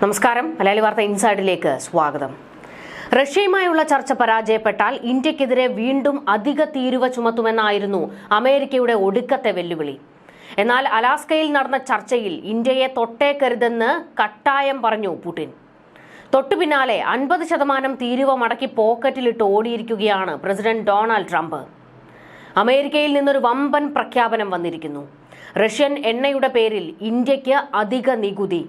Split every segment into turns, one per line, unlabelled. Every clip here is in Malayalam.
നമസ്കാരം. മലയാളി വാർത്ത ഇൻസൈഡിലേക്ക് സ്വാഗതം. റഷ്യയുമായുള്ള ചർച്ച പരാജയപ്പെട്ടാൽ ഇന്ത്യക്കെതിരെ വീണ്ടും അധിക തീരുവ ചുമത്തുമെന്നായിരുന്നു അമേരിക്കയുടെ ഒടുക്കത്തെ വെല്ലുവിളി. എന്നാൽ അലാസ്കയിൽ നടന്ന ചർച്ചയിൽ ഇന്ത്യയെ തൊട്ടേക്കരുതെന്ന് കട്ടായം പറഞ്ഞു പുടിൻ. തൊട്ടു പിന്നാലെ അൻപത് ശതമാനം തീരുവ മടക്കി പോക്കറ്റിലിട്ട് ഓടിയിരിക്കുകയാണ് പ്രസിഡന്റ് ഡൊണാൾഡ് ട്രംപ്. അമേരിക്കയിൽ നിന്നൊരു വമ്പൻ പ്രഖ്യാപനം വന്നിരിക്കുന്നു. റഷ്യൻ എണ്ണയുടെ പേരിൽ ഇന്ത്യയ്ക്ക് അധിക നികുതി.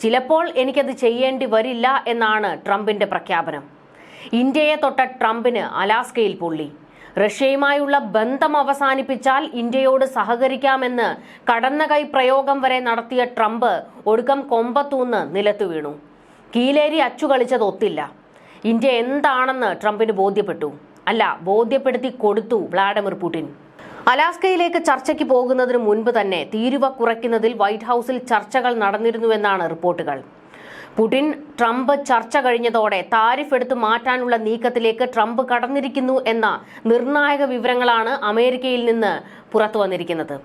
ചിലപ്പോൾ എനിക്കത് ചെയ്യേണ്ടി വരില്ല എന്നാണ് ട്രംപിന്റെ പ്രഖ്യാപനം. ഇന്ത്യയെ തൊട്ട ട്രംപിന് അലാസ്കയിൽ പൊള്ളി. റഷ്യയുമായുള്ള ബന്ധം അവസാനിപ്പിച്ചാൽ ഇന്ത്യയോട് സഹകരിക്കാമെന്ന് കടന്ന കൈ പ്രയോഗം വരെ നടത്തിയ ട്രംപ് ഒടുക്കം കൊമ്പത്തൂന്ന് നിലത്തു വീണു. കീലേരി അച്ചു കളിച്ചത് ഒത്തില്ല. ഇന്ത്യ എന്താണെന്ന് ട്രംപിന് ബോധ്യപ്പെട്ടു. അല്ല ബോധ്യപ്പെടുത്തി കൊടുത്തു വ്ളാഡിമിർ പുടിൻ. അലാസ്കയിലേക്ക് ചർച്ചയ്ക്ക് പോകുന്നതിന് മുൻപ് തന്നെ തീരുവ കുറയ്ക്കുന്നതിൽ വൈറ്റ് ഹൌസിൽ ചർച്ചകൾ നടന്നിരുന്നുവെന്നാണ് റിപ്പോർട്ടുകൾ. പുടിൻ ട്രംപ് ചർച്ച കഴിഞ്ഞതോടെ താരിഫ് എടുത്തു മാറ്റാനുള്ള നീക്കത്തിലേക്ക് ട്രംപ് കടന്നിരിക്കുന്നു എന്ന നിർണായക വിവരങ്ങളാണ് അമേരിക്കയിൽ നിന്ന് പുറത്തു വന്നിരിക്കുന്നത്.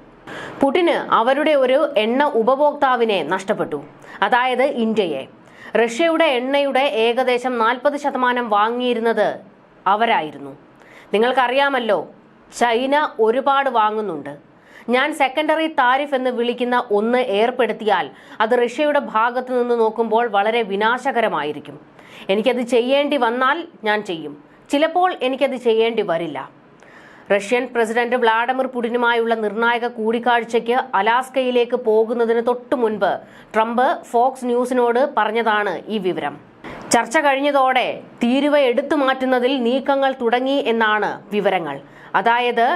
പുടിന് അവരുടെ ഒരു എണ്ണ ഉപഭോക്താവിനെ നഷ്ടപ്പെട്ടു. അതായത് ഇന്ത്യയെ. റഷ്യയുടെ എണ്ണയുടെ ഏകദേശം നാൽപ്പത് ശതമാനം വാങ്ങിയിരുന്നത് അവരായിരുന്നു. നിങ്ങൾക്കറിയാമല്ലോ ചൈന ഒരുപാട് വാങ്ങുന്നുണ്ട്. ഞാൻ സെക്കൻഡറി താരിഫ് എന്ന് വിളിക്കുന്ന ഒന്ന് ഏർപ്പെടുത്തിയാൽ അത് റഷ്യയുടെ ഭാഗത്തു നിന്ന് നോക്കുമ്പോൾ വളരെ വിനാശകരമായിരിക്കും. എനിക്കത് ചെയ്യേണ്ടി വന്നാൽ ഞാൻ ചെയ്യും. ചിലപ്പോൾ എനിക്കത് ചെയ്യേണ്ടി വരില്ല. റഷ്യൻ പ്രസിഡന്റ് വ്ളാഡിമിർ പുടിനുമായുള്ള നിർണായക കൂടിക്കാഴ്ചയ്ക്ക് അലാസ്കയിലേക്ക് പോകുന്നതിന് തൊട്ടു മുൻപ് ട്രംപ് ഫോക്സ് ന്യൂസിനോട് പറഞ്ഞതാണ് ഈ വിവരം. ചർച്ച കഴിഞ്ഞതോടെ തീരുവ എടുത്തു മാറ്റുന്നതിൽ നീക്കങ്ങൾ തുടങ്ങി എന്നാണ് വിവരങ്ങൾ. അതായത്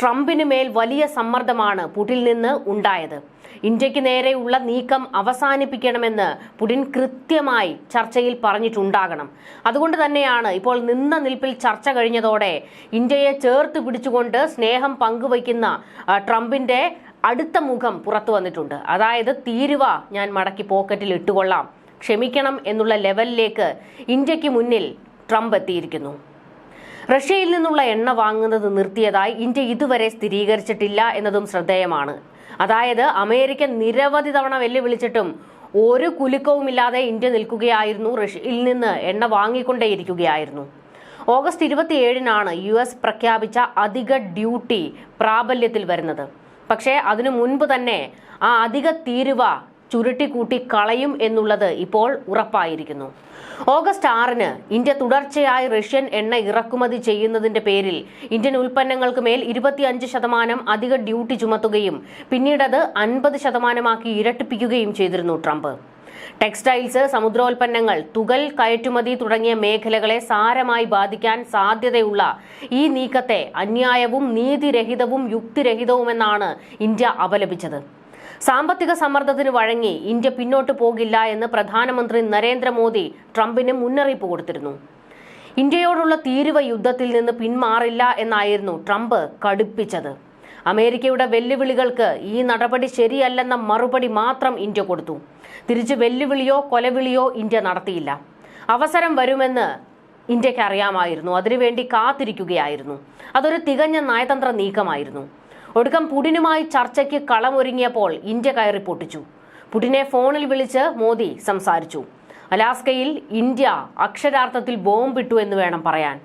ട്രംപിന് മേൽ വലിയ സമ്മർദ്ദമാണ് പുടിൽ നിന്ന് ഉണ്ടായത്. ഇന്ത്യയ്ക്ക് നേരെയുള്ള നീക്കം അവസാനിപ്പിക്കണമെന്ന് പുടിൻ കൃത്യമായി ചർച്ചയിൽ പറഞ്ഞിട്ടുണ്ടാകണം. അതുകൊണ്ട് തന്നെയാണ് ഇപ്പോൾ നിന്ന നിൽപ്പിൽ ചർച്ച കഴിഞ്ഞതോടെ ഇന്ത്യയെ ചേർത്ത് പിടിച്ചുകൊണ്ട് സ്നേഹം പങ്കുവയ്ക്കുന്ന ട്രംപിന്റെ അടുത്ത മുഖം പുറത്തു വന്നിട്ടുണ്ട്. അതായത് തീരുവ ഞാൻ മടക്കി പോക്കറ്റിൽ ഇട്ടുകൊള്ളാം. ക്ഷമിക്കണം എന്നുള്ള ലെവലിലേക്ക് ഇന്ത്യയ്ക്ക് മുന്നിൽ ട്രംപ് എത്തിയിരിക്കുന്നു. റഷ്യയിൽ നിന്നുള്ള എണ്ണ വാങ്ങുന്നത് നിർത്തിയതായി ഇന്ത്യ ഇതുവരെ സ്ഥിരീകരിച്ചിട്ടില്ല എന്നതും ശ്രദ്ധേയമാണ്. അതായത് അമേരിക്ക നിരവധി തവണ വെല്ലുവിളിച്ചിട്ടും ഒരു കുലുക്കവുമില്ലാതെ ഇന്ത്യ നിൽക്കുകയായിരുന്നു റഷ്യയിൽ നിന്ന് എണ്ണ വാങ്ങിക്കൊണ്ടേയിരിക്കുകയായിരുന്നു. ഓഗസ്റ്റ് ഇരുപത്തിയേഴിനാണ് യു എസ് പ്രഖ്യാപിച്ച അധിക ഡ്യൂട്ടി പ്രാബല്യത്തിൽ വരുന്നത്. പക്ഷേ അതിനു മുൻപ് തന്നെ ആ അധിക തീരുവ ചുരുട്ടിക്കൂട്ടി കളയും എന്നുള്ളത് ഇപ്പോൾ ഉറപ്പായിരിക്കുന്നു. ഓഗസ്റ്റ് ആറിന് ഇന്ത്യ തുടർച്ചയായി റഷ്യൻ എണ്ണ ഇറക്കുമതി ചെയ്യുന്നതിന്റെ പേരിൽ ഇന്ത്യൻ ഉൽപ്പന്നങ്ങൾക്ക് മേൽ ഇരുപത്തിയഞ്ച് ശതമാനം അധിക ഡ്യൂട്ടി ചുമത്തുകയും പിന്നീടത് അൻപത് ശതമാനമാക്കി ഇരട്ടിപ്പിക്കുകയും ചെയ്തിരുന്നു ട്രംപ്. ടെക്സ്റ്റൈൽസ് സമുദ്രോൽപ്പന്നങ്ങൾ തുകൽ കയറ്റുമതി തുടങ്ങിയ മേഖലകളെ സാരമായി ബാധിക്കാൻ സാധ്യതയുള്ള ഈ നീക്കത്തെ അന്യായവും നീതിരഹിതവും യുക്തിരഹിതവുമെന്നാണ് ഇന്ത്യ അപലപിച്ചത്. സാമ്പത്തിക സമ്മർദ്ദത്തിന് വഴങ്ങി ഇന്ത്യ പിന്നോട്ട് പോകില്ല എന്ന് പ്രധാനമന്ത്രി നരേന്ദ്രമോദി ട്രംപിന് മുന്നറിയിപ്പ് കൊടുത്തിരുന്നു. ഇന്ത്യയോടുള്ള തീരുവ യുദ്ധത്തിൽ നിന്ന് പിന്മാറില്ല എന്നായിരുന്നു ട്രംപ് കടുപ്പിച്ചത്. അമേരിക്കയുടെ വെല്ലുവിളികൾക്ക് ഈ നടപടി ശരിയല്ലെന്ന മറുപടി മാത്രം ഇന്ത്യ കൊടുത്തു. തിരിച്ച് വെല്ലുവിളിയോ കൊലവിളിയോ ഇന്ത്യ നടത്തിയില്ല. അവസരം വരുമെന്ന് ഇന്ത്യയ്ക്ക് അറിയാമായിരുന്നു. അതിനുവേണ്ടി കാത്തിരിക്കുകയായിരുന്നു. അതൊരു തികഞ്ഞ നയതന്ത്ര നീക്കമായിരുന്നു. ഒടുക്കം പുടിനുമായി ചർച്ചയ്ക്ക് കളമൊരുങ്ങിയപ്പോൾ ഇന്ത്യ കയറി പൊട്ടിച്ചു. പുടിനെ ഫോണിൽ വിളിച്ച് മോദി സംസാരിച്ചു. അലാസ്കയിൽ ഇന്ത്യ അക്ഷരാർത്ഥത്തിൽ ബോംബിട്ടു എന്ന് വേണം പറയാൻ.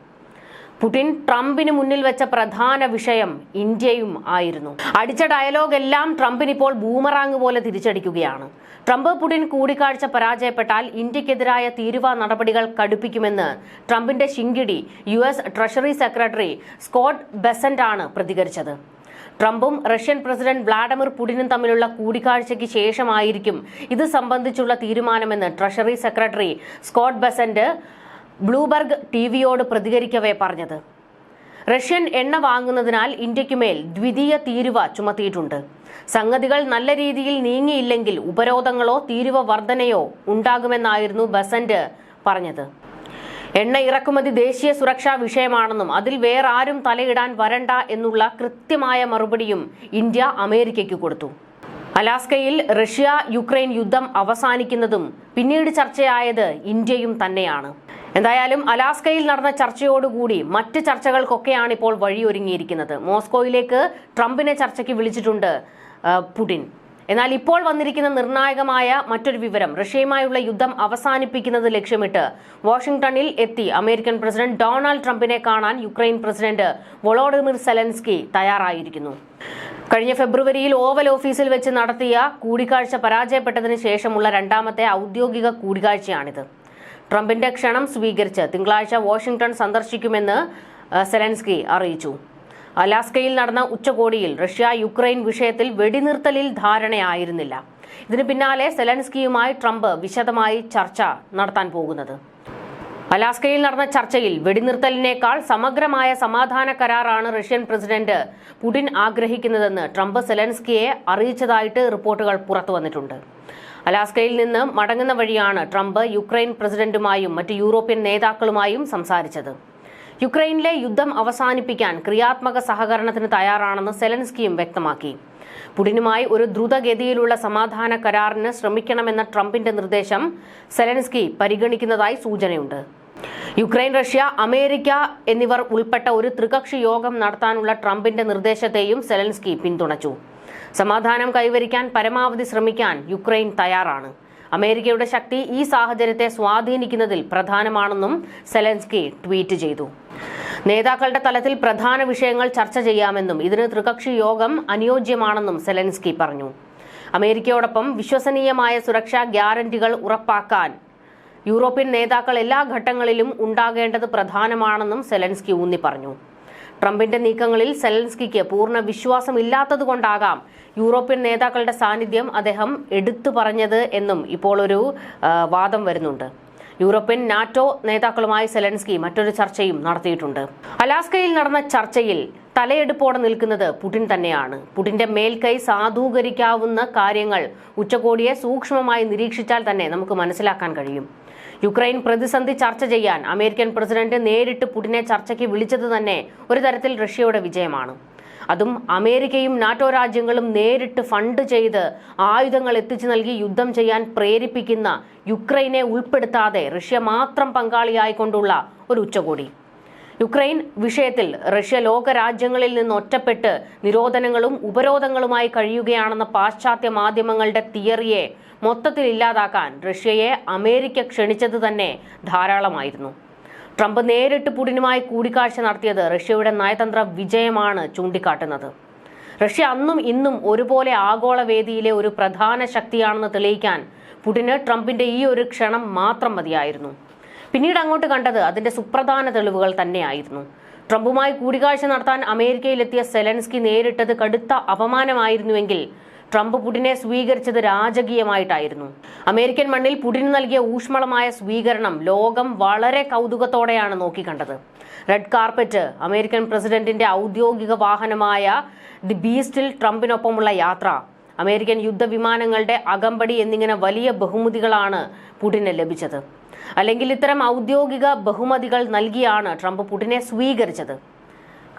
പുടിൻ ട്രംപിന് മുന്നിൽ വെച്ച പ്രധാന വിഷയം ഇന്ത്യയും ആയിരുന്നു. അടിച്ച ഡയലോഗ് എല്ലാം ട്രംപിന് ഇപ്പോൾ ബൂമറാങ് പോലെ തിരിച്ചടിക്കുകയാണ്. ട്രംപ് പുടിൻ കൂടിക്കാഴ്ച പരാജയപ്പെട്ടാൽ ഇന്ത്യക്കെതിരായ തീരുവ നടപടികൾ കടുപ്പിക്കുമെന്ന് ട്രംപിന്റെ ശിങ്കിടി U treasury secretary Scott Bessent ആണ് പ്രതികരിച്ചത്. ട്രംപും റഷ്യൻ പ്രസിഡന്റ് വ്ളാഡിമിർ പുടിനും തമ്മിലുള്ള കൂടിക്കാഴ്ചയ്ക്ക് ശേഷമായിരിക്കും ഇത് സംബന്ധിച്ചുള്ള തീരുമാനമെന്ന് treasury secretary Scott Bessent Bloomberg T വിയോട് പ്രതികരിക്കവേ പറഞ്ഞത്. റഷ്യൻ എണ്ണ വാങ്ങുന്നതിനാൽ ഇന്ത്യക്കുമേൽ ദ്വിതീയ തീരുവ ചുമത്തിയിട്ടുണ്ട്. സംഗതികൾ നല്ല രീതിയിൽ നീങ്ങിയില്ലെങ്കിൽ ഉപരോധങ്ങളോ തീരുവ വർധനയോ ഉണ്ടാകുമെന്നായിരുന്നു ബസന്റ് പറഞ്ഞത്. എണ്ണ ഇറക്കുമതി ദേശീയ സുരക്ഷാ വിഷയമാണെന്നും അതിൽ വേറെ ആരും തലയിടാൻ വരണ്ട എന്നുള്ള കൃത്യമായ മറുപടിയും ഇന്ത്യ അമേരിക്കയ്ക്ക് കൊടുത്തു. അലാസ്കയിൽ റഷ്യ യുക്രൈൻ യുദ്ധം അവസാനിക്കുന്നതും പിന്നീട് ചർച്ചയായത് ഇന്ത്യയും തന്നെയാണ്. എന്തായാലും അലാസ്കയിൽ നടന്ന ചർച്ചയോടുകൂടി മറ്റ് ചർച്ചകൾക്കൊക്കെയാണ് ഇപ്പോൾ വഴിയൊരുങ്ങിയിരിക്കുന്നത്. മോസ്കോയിലേക്ക് ട്രംപിനെ ചർച്ചയ്ക്ക് വിളിച്ചിട്ടുണ്ട് പുടിൻ. എന്നാൽ ഇപ്പോൾ വന്നിരിക്കുന്ന നിർണായകമായ മറ്റൊരു വിവരം റഷ്യയുമായുള്ള യുദ്ധം അവസാനിപ്പിക്കുന്നത് ലക്ഷ്യമിട്ട് വാഷിംഗ്ടണിൽ എത്തി അമേരിക്കൻ പ്രസിഡന്റ് ഡൊണാൾഡ് ട്രംപിനെ കാണാൻ യുക്രൈൻ പ്രസിഡന്റ് വൊളോഡിമിർ സെലൻസ്കി തയ്യാറായിരിക്കുന്നു. കഴിഞ്ഞ ഫെബ്രുവരിയിൽ ഓവൽ ഓഫീസിൽ വെച്ച് നടത്തിയ കൂടിക്കാഴ്ച പരാജയപ്പെട്ടതിന് ശേഷമുള്ള രണ്ടാമത്തെ ഔദ്യോഗിക കൂടിക്കാഴ്ചയാണിത്. ട്രംപിന്റെ ക്ഷണം സ്വീകരിച്ച് തിങ്കളാഴ്ച വാഷിംഗ്ടൺ സന്ദർശിക്കുമെന്ന് സെലൻസ്കി അറിയിച്ചു. അലാസ്കയിൽ നടന്ന ഉച്ചകോടിയിൽ റഷ്യ യുക്രൈൻ വിഷയത്തിൽ വെടിനിർത്തലിൽ ധാരണയായിരുന്നില്ല. ഇതിന് പിന്നാലെ സെലൻസ്കിയുമായി ട്രംപ് വിശദമായി ചർച്ച നടത്താൻ പോകുന്നത്. അലാസ്കയിൽ നടന്ന ചർച്ചയിൽ വെടിനിർത്തലിനേക്കാൾ സമഗ്രമായ സമാധാന കരാറാണ് റഷ്യൻ പ്രസിഡന്റ് പുടിൻ ആഗ്രഹിക്കുന്നതെന്ന് ട്രംപ് സെലൻസ്കിയെ അറിയിച്ചതായിട്ട് റിപ്പോർട്ടുകൾ പുറത്തുവന്നിട്ടുണ്ട് അലാസ്കയിൽ നിന്ന് മടങ്ങുന്ന വഴിയാണ് ട്രംപ് യുക്രൈൻ പ്രസിഡന്റുമായും മറ്റ് യൂറോപ്യൻ നേതാക്കളുമായും സംസാരിച്ചത്. യുക്രൈനിലെ യുദ്ധം അവസാനിപ്പിക്കാൻ ക്രിയാത്മക സഹകരണത്തിന് തയ്യാറാണെന്ന് സെലൻസ്കിയും വ്യക്തമാക്കി. പുടിനുമായി ഒരു ദ്രുതഗതിയിലുള്ള സമാധാന കരാറിന് ശ്രമിക്കണമെന്ന ട്രംപിന്റെ നിർദ്ദേശം സെലൻസ്കി പരിഗണിക്കുന്നതായി സൂചനയുണ്ട്. യുക്രൈൻ റഷ്യ അമേരിക്ക എന്നിവർ ഉൾപ്പെട്ട ഒരു ത്രികക്ഷി യോഗം നടത്താനുള്ള ട്രംപിന്റെ നിർദ്ദേശത്തെയും സെലൻസ്കി പിന്തുണച്ചു. സമാധാനം കൈവരിക്കാൻ പരമാവധി ശ്രമിക്കാൻ യുക്രൈൻ തയ്യാറാണ്. അമേരിക്കയുടെ ശക്തി ഈ സാഹചര്യത്തെ സ്വാധീനിക്കുന്നതിൽ പ്രധാനമാണെന്നും സെലൻസ്കി ട്വീറ്റ് ചെയ്തു. നേതാക്കളുടെ തലത്തിൽ പ്രധാന വിഷയങ്ങൾ ചർച്ച ചെയ്യാമെന്നും ഇതിന് ത്രികക്ഷി യോഗം അനുയോജ്യമാണെന്നും സെലൻസ്കി പറഞ്ഞു. അമേരിക്കയോടൊപ്പം വിശ്വസനീയമായ സുരക്ഷാ ഗ്യാരണ്ടികൾ ഉറപ്പാക്കാൻ യൂറോപ്യൻ നേതാക്കൾ എല്ലാ ഘട്ടങ്ങളിലും ഉണ്ടാകേണ്ടത് പ്രധാനമാണെന്നും സെലൻസ്കി ഊന്നി പറഞ്ഞു ട്രംപിന്റെ നീക്കങ്ങളിൽ സെലൻസ്കിക്ക് പൂർണ വിശ്വാസമില്ലാത്തതുകൊണ്ടാകാം യൂറോപ്യൻ നേതാക്കളുടെ സാന്നിധ്യം അദ്ദേഹം എടുത്തു പറഞ്ഞത് എന്നും ഇപ്പോൾ ഒരു വാദം വരുന്നുണ്ട്. യൂറോപ്യൻ നാറ്റോ നേതാക്കളുമായി സെലൻസ്കി മറ്റൊരു ചർച്ചയും നടത്തിയിട്ടുണ്ട്. അലാസ്കയിൽ നടന്ന ചർച്ചയിൽ തലയെടുപ്പോടെ നിൽക്കുന്നത് പുടിൻ തന്നെയാണ്. പുടിന്റെ മേൽക്കൈ സാധൂകരിക്കാവുന്ന കാര്യങ്ങൾ ഉച്ചകോടിയെ സൂക്ഷ്മമായി നിരീക്ഷിച്ചാൽ തന്നെ നമുക്ക് മനസ്സിലാക്കാൻ കഴിയും. യുക്രൈൻ പ്രതിസന്ധി ചർച്ച ചെയ്യാൻ അമേരിക്കൻ പ്രസിഡന്റ് നേരിട്ട് പുടിനെ ചർച്ചയ്ക്ക് വിളിച്ചത് തന്നെ ഒരു തരത്തിൽ റഷ്യയുടെ വിജയമാണ്. അതും അമേരിക്കയും നാറ്റോ രാജ്യങ്ങളും നേരിട്ട് ഫണ്ട് ചെയ്ത് ആയുധങ്ങൾ എത്തിച്ചു നൽകി യുദ്ധം ചെയ്യാൻ പ്രേരിപ്പിക്കുന്ന യുക്രൈനെ ഉൾപ്പെടുത്താതെ റഷ്യ മാത്രം പങ്കാളിയായിക്കൊണ്ടുള്ള ഒരു ഉച്ചകോടി. യുക്രൈൻ വിഷയത്തിൽ റഷ്യ ലോകരാജ്യങ്ങളിൽ നിന്ന് ഒറ്റപ്പെട്ട് നിരോധനങ്ങളും ഉപരോധങ്ങളുമായി കഴിയുകയാണെന്ന പാശ്ചാത്യ മാധ്യമങ്ങളുടെ തിയറിയെ മൊത്തത്തിൽ ഇല്ലാതാക്കാൻ റഷ്യയെ അമേരിക്ക ക്ഷണിച്ചത് തന്നെ ധാരാളമായിരുന്നു. ട്രംപ് നേരിട്ട് പുടിനുമായി കൂടിക്കാഴ്ച നടത്തിയത് റഷ്യയുടെ നയതന്ത്ര വിജയമാണ് ചൂണ്ടിക്കാട്ടുന്നത്. റഷ്യ അന്നും ഇന്നും ഒരുപോലെ ആഗോള വേദിയിലെ ഒരു പ്രധാന ശക്തിയാണെന്ന് തെളിയിക്കാൻ പുടിന് ട്രംപിന്റെ ഈ ഒരു ക്ഷണം മാത്രം മതിയായിരുന്നു. പിന്നീട് അങ്ങോട്ട് കണ്ടത് അതിന്റെ സുപ്രധാന തെളിവുകൾ തന്നെയായിരുന്നു. ട്രംപുമായി കൂടിക്കാഴ്ച നടത്താൻ അമേരിക്കയിലെത്തിയ സെലൻസ്കി നേരിട്ടത് കടുത്ത അപമാനമായിരുന്നുവെങ്കിൽ ട്രംപ് പുടിനെ സ്വീകരിച്ചത് രാജകീയമായിട്ടായിരുന്നു. അമേരിക്കൻ മണ്ണിൽ പുടിന് നൽകിയ ഊഷ്മളമായ സ്വീകരണം ലോകം വളരെ കൗതുകത്തോടെയാണ് നോക്കിക്കണ്ടത്. റെഡ് കാർപ്പറ്റ് അമേരിക്കൻ പ്രസിഡന്റിന്റെ ഔദ്യോഗിക വാഹനമായ ദി ബീസ്റ്റിൽ ട്രംപിനൊപ്പമുള്ള യാത്ര അമേരിക്കൻ യുദ്ധവിമാനങ്ങളുടെ അകമ്പടി എന്നിങ്ങനെ വലിയ ബഹുമതികളാണ് പുടിന് ലഭിച്ചത്. അല്ലെങ്കിൽ ഇത്തരം ഔദ്യോഗിക ബഹുമതികൾ നൽകിയാണ് ട്രംപ് പുടിനെ സ്വീകരിച്ചത്.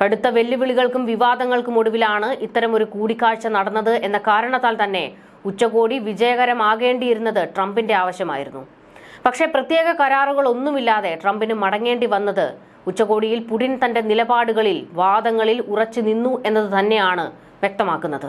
കടുത്ത വെല്ലുവിളികൾക്കും വിവാദങ്ങൾക്കും ഒടുവിലാണ് ഇത്തരം ഒരു കൂടിക്കാഴ്ച നടന്നത് എന്ന കാരണത്താൽ തന്നെ ഉച്ചകോടി വിജയകരമാകേണ്ടിയിരുന്നത് ട്രംപിന്റെ ആവശ്യമായിരുന്നു. പക്ഷേ പ്രത്യേക കരാറുകളൊന്നുമില്ലാതെ ട്രംപിന് മടങ്ങേണ്ടി വന്നത് ഉച്ചകോടിയിൽ പുടിൻ തന്റെ നിലപാടുകളിൽ വാദങ്ങളിൽ ഉറച്ചു നിന്നു എന്നത് തന്നെയാണ് വ്യക്തമാക്കുന്നത്.